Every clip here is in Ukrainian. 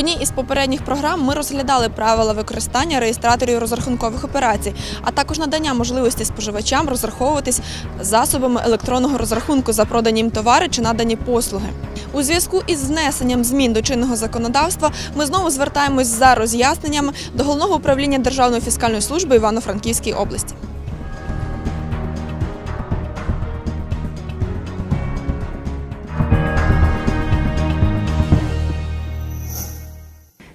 одній із попередніх програм ми розглядали правила використання реєстраторів розрахункових операцій, а також надання можливості споживачам розраховуватись засобами електронного розрахунку за продані їм товари чи надані послуги. У зв'язку із внесенням змін до чинного законодавства ми знову звертаємось за роз'ясненнями до головного управління Державної фіскальної служби Івано-Франківській області.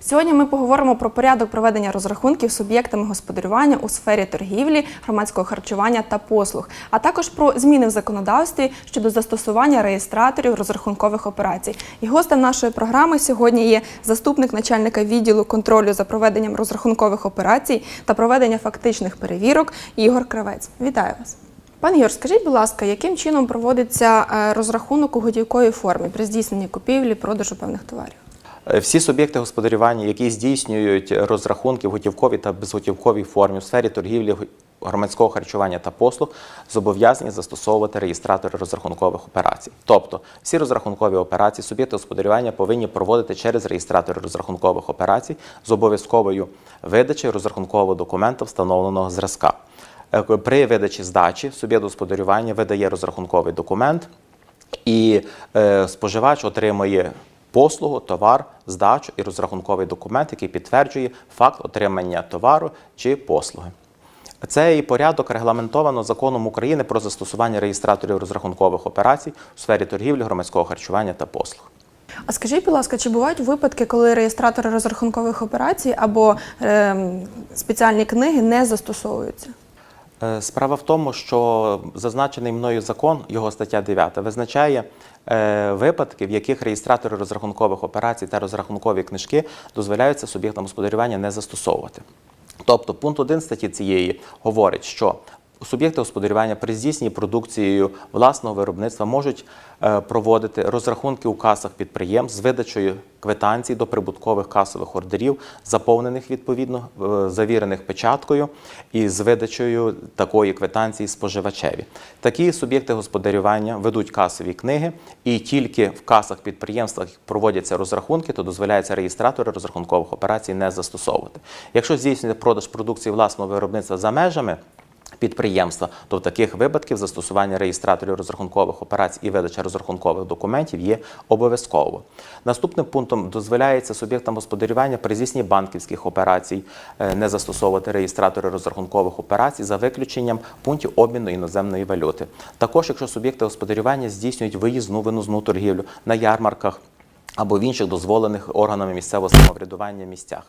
Сьогодні ми поговоримо про порядок проведення розрахунків суб'єктами господарювання у сфері торгівлі, громадського харчування та послуг, а також про зміни в законодавстві щодо застосування реєстраторів розрахункових операцій. І гостем нашої програми сьогодні є заступник начальника відділу контролю за проведенням розрахункових операцій та проведення фактичних перевірок Ігор Кравець. Вітаю вас. Пане Ігор, скажіть, будь ласка, яким чином проводиться е, розрахунок у готівковій формі при здійсненні купівлі, продажу певних товарів? Е, Всі суб'єкти господарювання, які здійснюють розрахунки в готівковій та безготівковій формі у сфері торгівлі, громадського харчування та послуг, зобов'язані застосовувати реєстратори розрахункових операцій. Тобто всі розрахункові операції суб'єкти господарювання повинні проводити через реєстратори розрахункових операцій з обов'язковою видачею розрахункового документа встановленого зразка. Е, При видачі здачі суб'єкт господарювання видає розрахунковий документ, і е, споживач отримує послугу, товар, здачу і розрахунковий документ, який підтверджує факт отримання товару чи послуги. Цей порядок регламентовано законом України про застосування реєстраторів розрахункових операцій у сфері торгівлі, громадського харчування та послуг. А скажіть, будь ласка, чи бувають випадки, коли реєстратори розрахункових операцій або ем, спеціальні книги не застосовуються? Е, Справа в тому, що зазначений мною закон, його стаття 9, визначає е, випадки, в яких реєстратори розрахункових операцій та розрахункові книжки дозволяються суб'єктам господарювання не застосовувати. Тобто, пункт 1 статті цієї говорить, що суб'єкти господарювання при здійсненні продукцією власного виробництва можуть е, проводити розрахунки у касах підприємств з видачею квитанцій до прибуткових касових ордерів, заповнених відповідно, е, завірених печаткою і з видачею такої квитанції споживачеві. Такі суб'єкти господарювання ведуть касові книги, і тільки в касах підприємствах проводяться розрахунки, то дозволяється реєстратори розрахункових операцій не застосовувати. Якщо здійснюється продаж продукції власного виробництва за межами підприємства, то в таких випадків застосування реєстраторів розрахункових операцій і видача розрахункових документів є обов'язково. Наступним пунктом дозволяється суб'єктам господарювання при здійсненні банківських операцій е, не застосовувати реєстратори розрахункових операцій за виключенням пунктів обміну іноземної валюти. Також, якщо суб'єкти господарювання здійснюють виїзну винозну торгівлю на ярмарках або в інших дозволених органами місцевого самоврядування місцях.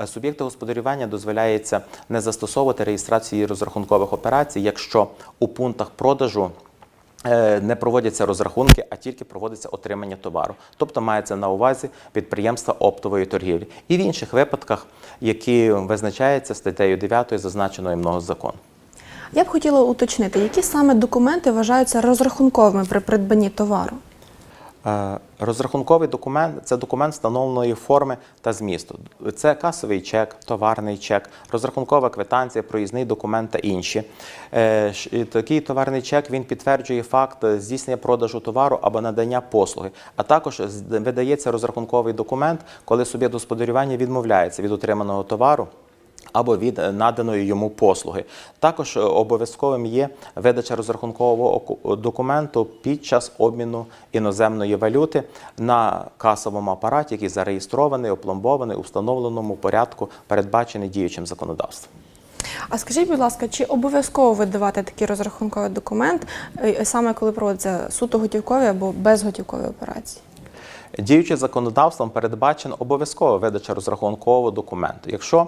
Е, Суб'єкти господарювання дозволяється не застосовувати реєстрації розрахункових операцій, якщо у пунктах продажу е, не проводяться розрахунки, а тільки проводиться отримання товару. Тобто мається на увазі підприємства оптової торгівлі. І в інших випадках, які визначаються статтею 9 зазначеної мною закону. Я б хотіла уточнити, які саме документи вважаються розрахунковими при придбанні товару? Е, Розрахунковий документ це документ встановленої форми та змісту. Це касовий чек, товарний чек, розрахункова квитанція, проїзний документ та інші. Е, Такий товарний чек він підтверджує факт здійснення продажу товару або надання послуги. А також видається розрахунковий документ, коли суб'єкт господарювання відмовляється від отриманого товару або від е, наданої йому послуги. Також е, обов'язковим є видача розрахункового документу під час обміну іноземної валюти на касовому апараті, який зареєстрований, опломбований у встановленому порядку, передбачений діючим законодавством. А скажіть, будь ласка, чи обов'язково видавати такий розрахунковий документ, е, саме коли проводяться суто готівкові або безготівкові операції? Діючим законодавством передбачена обов'язкова видача розрахункового документу. Якщо е,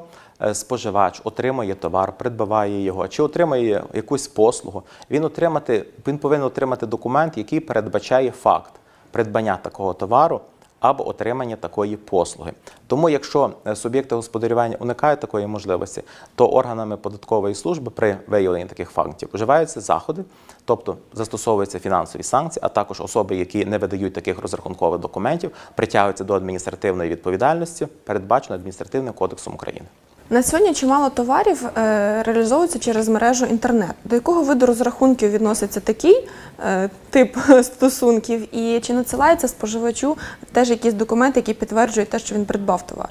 споживач отримує товар, придбаває його чи отримує якусь послугу, він отримати він повинен отримати документ, який передбачає факт придбання такого товару або отримання такої послуги. Тому, якщо е, суб'єкти господарювання уникають такої можливості, то органами податкової служби при виявленні таких фактів вживаються заходи, тобто застосовуються фінансові санкції, а також особи, які не видають таких розрахункових документів, притягуються до адміністративної відповідальності, передбачено адміністративним кодексом України. На сьогодні чимало товарів е, реалізовується через мережу інтернет. До якого виду розрахунків відноситься такий е, тип стосунків, і чи надсилається споживачу теж якісь документи, які підтверджують те, що він придбав товар?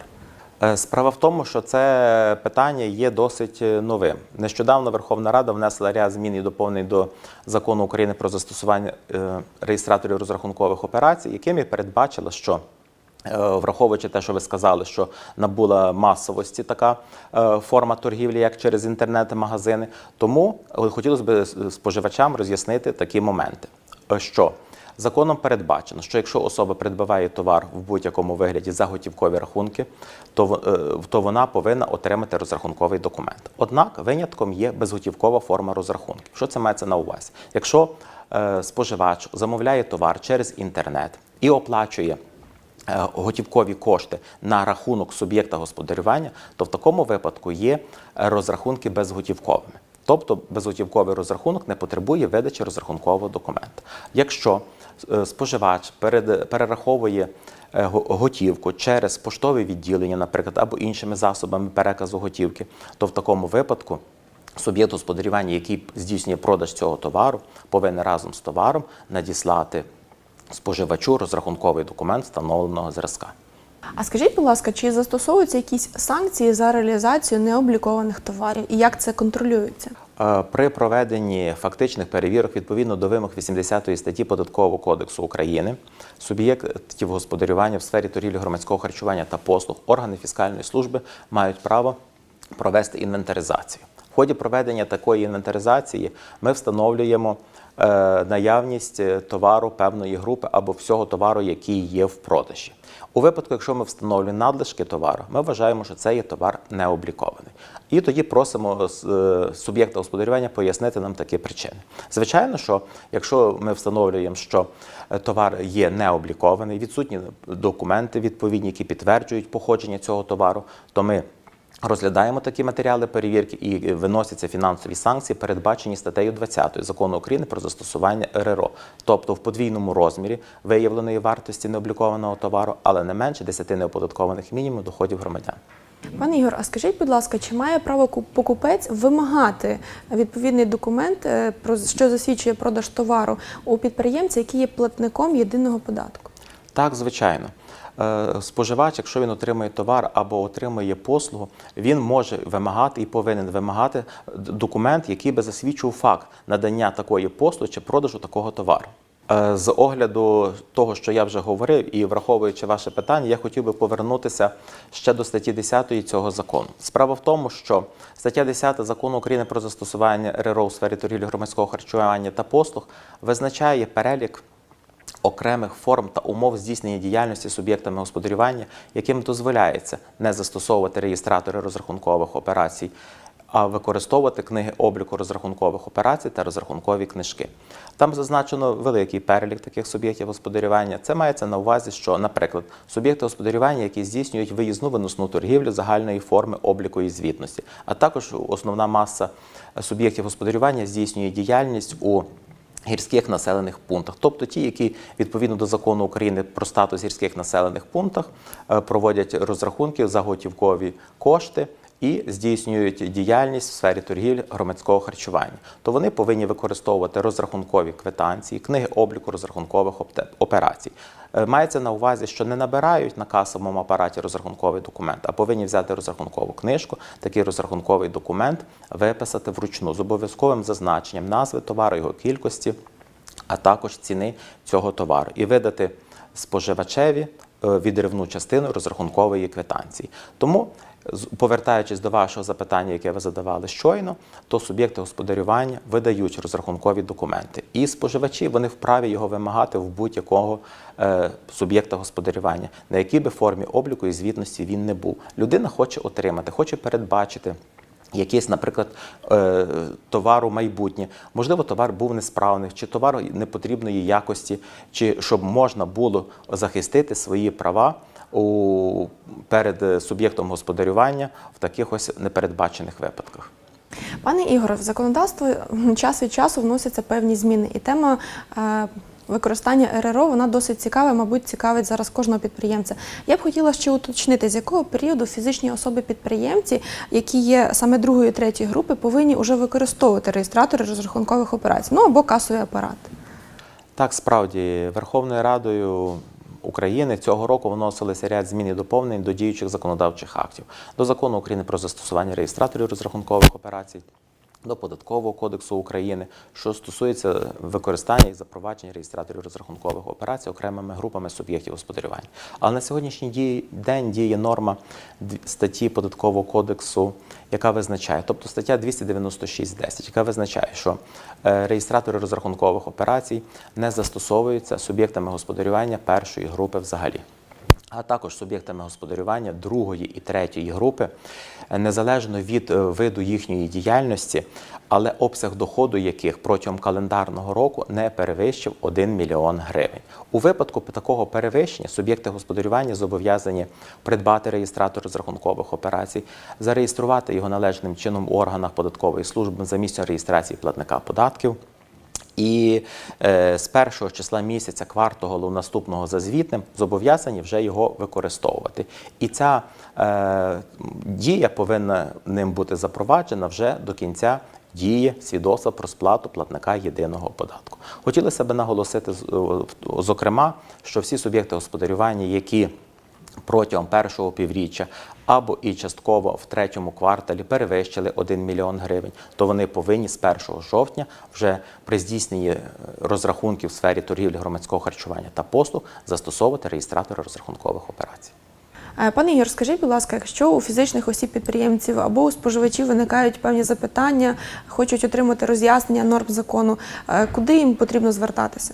Е, Справа в тому, що це питання є досить новим. Nещодавно Верховна Рада внесла ряд змін і доповнень до закону України про застосування реєстраторів розрахункових операцій, якими передбачила, що Враховуючи те, що ви сказали, що набула масовості така е, форма торгівлі, як через інтернет-магазини, тому е, хотілося б споживачам роз'яснити такі моменти, Е, що Законом передбачено, що якщо особа придбаває товар в будь-якому вигляді за готівкові рахунки, то, е, то вона повинна отримати розрахунковий документ. Однак винятком є безготівкова форма розрахунків. Що це мається на увазі? Якщо е, споживач замовляє товар через інтернет і оплачує е, готівкові кошти на рахунок суб'єкта господарювання, то в такому випадку є е, розрахунки безготівковими. Тобто безготівковий розрахунок не потребує видачі розрахункового документа. Якщо е, споживач перераховує е, готівку через поштове відділення, наприклад, або іншими засобами переказу готівки, то в такому випадку суб'єкт господарювання, який здійснює продаж цього товару, повинен разом з товаром надіслати споживачу розрахунковий документ встановленого зразка. А скажіть, будь ласка, чи застосовуються якісь санкції за реалізацію необлікованих товарів і як це контролюється? Е, При проведенні фактичних перевірок відповідно до вимог 80 статті Податкового кодексу України суб'єктів господарювання в сфері торгівлі громадського харчування та послуг органи фіскальної служби мають право провести інвентаризацію. В ході проведення такої інвентаризації ми встановлюємо наявність е, товару певної групи або всього товару, який є в продажі. У випадку, якщо ми встановлюємо надлишки товару, ми вважаємо, що це є товар необлікований. І тоді просимо е, суб'єкта господарювання пояснити нам такі причини. Звичайно, що якщо ми встановлюємо, що е, товар є необлікований, відсутні документи відповідні, які підтверджують походження цього товару, то ми Розглядаємо такі матеріали перевірки і виносяться фінансові санкції, передбачені статтею 20 закону України про застосування РРО, тобто в подвійному розмірі виявленої вартості необлікованого товару, але не менше 10 неоподаткованих мінімумів доходів громадян. Пане Ігор, а скажіть, будь ласка, чи має право ку- покупець вимагати відповідний документ, е, що засвідчує продаж товару у підприємця, який є платником єдиного податку? Так, звичайно. Е, Споживач, якщо він отримує товар або отримує послугу, він може вимагати і повинен вимагати документ, який би засвідчував факт надання такої послуги чи продажу такого товару. Е, З огляду того, що я вже говорив, і враховуючи ваше питання, я хотів би повернутися ще до статті 10 цього закону. Справа в тому, що стаття 10 закону України про застосування РРО у сфері торгівлі громадського харчування та послуг визначає перелік окремих форм та умов здійснення діяльності суб'єктами господарювання, яким дозволяється не застосовувати реєстратори розрахункових операцій, а використовувати книги обліку розрахункових операцій та розрахункові книжки. Там зазначено великий перелік таких суб'єктів господарювання. Це мається на увазі, що, наприклад, суб'єкти господарювання, які здійснюють виїзну виносну торгівлю загальної форми обліку і звітності, а також основна маса суб'єктів господарювання здійснює діяльність у гірських населених пунктах, тобто ті, які відповідно до закону України про статус гірських населених пунктах е, проводять розрахунки за готівкові кошти і здійснюють діяльність в сфері торгівлі громадського харчування, то вони повинні використовувати розрахункові квитанції, книги обліку розрахункових операцій. Е, Мається на увазі, що не набирають на касовому апараті розрахунковий документ, а повинні взяти розрахункову книжку, такий розрахунковий документ виписати вручну з обов'язковим зазначенням назви товару, його кількості, а також ціни цього товару, і видати споживачеві е, відривну частину розрахункової квитанції. Тому, повертаючись до вашого запитання, яке ви задавали щойно, то суб'єкти господарювання видають розрахункові документи. І споживачі вони вправі його вимагати в будь-якого е, суб'єкта господарювання, на якій би формі обліку і звітності він не був. Людина хоче отримати, хоче передбачити. Якийсь, наприклад, е, товару майбутнє. Можливо, товар був несправний, чи товар непотрібної якості, чи щоб можна було захистити свої права у, перед е, суб'єктом господарювання в таких ось непередбачених випадках. Пане Ігоре, в законодавство час від часу вносяться певні зміни, і тема е, використання РРО вона досить цікава, мабуть, цікавить зараз кожного підприємця. Я б хотіла ще уточнити, з якого періоду фізичні особи-підприємці, які є саме другої третьої групи, повинні вже використовувати реєстратори розрахункових операцій, ну або касовий апарат. Так, справді, Верховною Радою України цього року вносилися ряд змін і доповнень до діючих законодавчих актів до закону України про застосування реєстраторів розрахункових операцій. До податкового кодексу України, що стосується використання і запровадження реєстраторів розрахункових операцій окремими групами суб'єктів господарювання. Але на сьогоднішній день діє норма статті податкового кодексу, яка визначає, тобто стаття 296.10, яка визначає, що е, реєстратори розрахункових операцій не застосовуються суб'єктами господарювання першої групи взагалі а також суб'єктами господарювання другої і третьої групи, е, незалежно від е, виду їхньої діяльності, але обсяг доходу яких протягом календарного року не перевищив 1 мільйон гривень. У випадку такого перевищення суб'єкти господарювання зобов'язані придбати реєстратор розрахункових операцій, зареєструвати його належним чином у органах податкової служби за місцем реєстрації платника податків. І е, з першого числа місяця кварталу наступного за звітним зобов'язані вже його використовувати. І ця е, дія повинна ним бути запроваджена вже до кінця дії свідоцтва про сплату платника єдиного податку. Хотілося б наголосити, зокрема, що всі суб'єкти господарювання, які протягом першого півріччя або і частково в третьому кварталі перевищили 1 мільйон гривень, то вони повинні з 1 жовтня вже при здійсненні е, розрахунків в сфері торгівлі громадського харчування та послуг застосовувати реєстратори розрахункових операцій. Е, Пане Ігор, скажіть, будь ласка, якщо у фізичних осіб підприємців або у споживачів виникають певні запитання, хочуть отримати роз'яснення норм закону, е, куди їм потрібно звертатися?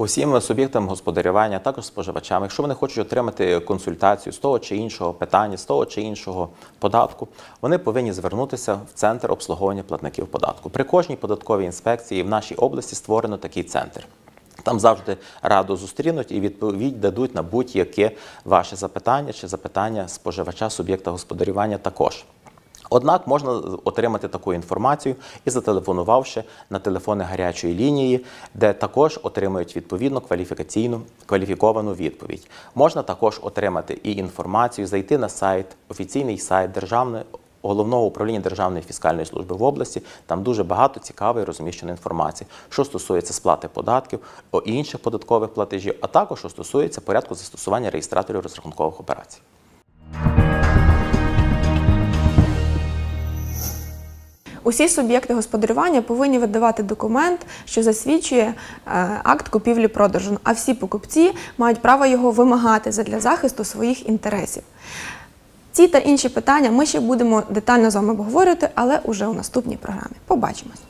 Усім суб'єктам господарювання, також споживачам, якщо вони хочуть отримати консультацію з того чи іншого питання, з того чи іншого податку, вони повинні звернутися в центр обслуговування платників податку. При кожній податковій інспекції в нашій області створено такий центр. Там завжди радо зустрінуть і відповідь дадуть на будь-яке ваше запитання чи запитання споживача суб'єкта господарювання також. Однак можна отримати таку інформацію і зателефонувавши на телефони гарячої лінії, де також отримують відповідно кваліфікаційну кваліфіковану відповідь. Можна також отримати і інформацію, зайти на сайт, офіційний сайт Державної головного управління Державної фіскальної служби в області. Там дуже багато цікавої розміщеної інформації, що стосується сплати податків, інших податкових платежів, а також що стосується порядку застосування реєстраторів розрахункових операцій. Усі суб'єкти господарювання повинні видавати документ, що засвідчує е, акт купівлі-продажу, а всі покупці мають право його вимагати задля захисту своїх інтересів. Ці та інші питання ми ще будемо детально з вами обговорювати, але уже у наступній програмі. Побачимось!